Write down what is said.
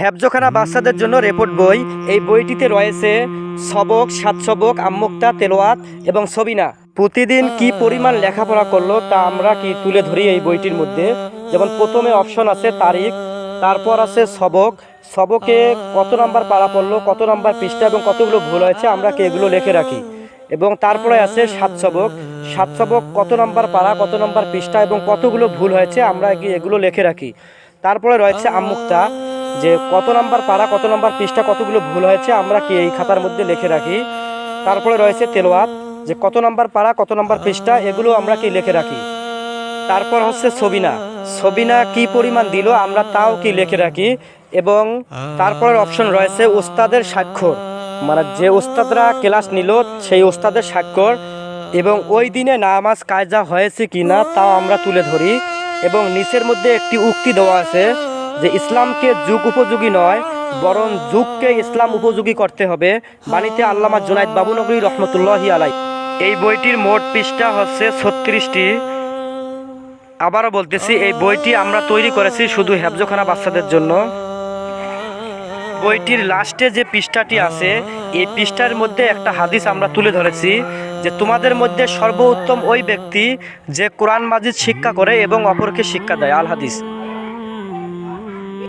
হ্যাবজোখানা বাচ্চাদের জন্য রেপোর্ট বই। এই বইটিতে রয়েছে সবক সাত সবক আম্মুক্তা, তেলোয়াত এবং সবিনা। প্রতিদিন কি পরিমাণ লেখাপড়া করল তা আমরা কি তুলে ধরি এই বইটির মধ্যে। যেমন প্রথমে অপশন আছে তারিখ, তারপর আছে সবক। সবকে কত নাম্বার পাড়া পড়ল, কত নাম্বার পৃষ্ঠা এবং কতগুলো ভুল হয়েছে আমরা কি এগুলো লিখে রাখি। এবং তারপরে আছে সাত সবক সাত সবক কত নাম্বার পাড়া কত নাম্বার পৃষ্ঠা এবং কতগুলো ভুল হয়েছে আমরা কি এগুলো লিখে রাখি। তারপরে রয়েছে আম্মুক্তা। যে কত নাম্বার পাড়া, কত নাম্বার পৃষ্ঠা, কতগুলো ভুল হয়েছে, আমরা কি এই খাতার মধ্যে লিখে রাখি? তারপরে রয়েছে তেলোয়াত, যে কত নাম্বার পাড়া, কত নাম্বার পৃষ্ঠা, এগুলো আমরা কি লিখে রাখি? তারপর হচ্ছে সবিনা সবিনা কি পরিমাণ দিল, আমরা তাও কি লিখে রাখি? এবং তারপরের অপশন রয়েছে ওস্তাদের স্বাক্ষর মানে যে ওস্তাদরা ক্লাস নিল, সেই ওস্তাদের স্বাক্ষর, এবং ওই দিনে নামাজ কায়জা হয়েছে কি না তাও আমরা তুলে ধরি, এবং নিচের মধ্যে একটি উক্তি দেওয়া আছে যে ইসলামকে যুগ উপযোগী নয়, বরং যুগকে ইসলাম উপযোগী করতে হবে। বাণীতে আল্লামা জুনাইদ বাবুনগরী রহমতুল্লাহি আলাই এই বইটির মোট পৃষ্ঠা হচ্ছে ছত্রিশটি। আবারও বলতেছি, এই বইটি আমরা তৈরি করেছি শুধু হেফজোখানা বাচ্চাদের জন্য। বইটির লাস্টে যে পৃষ্ঠাটি আছে, এই পৃষ্ঠার মধ্যে একটা হাদিস আমরা তুলে ধরেছি, যে তোমাদের মধ্যে সর্বোত্তম ওই ব্যক্তি যে কোরআন মাজিদ শিক্ষা করে এবং অপরকে শিক্ষা দেয়। আল হাদিস।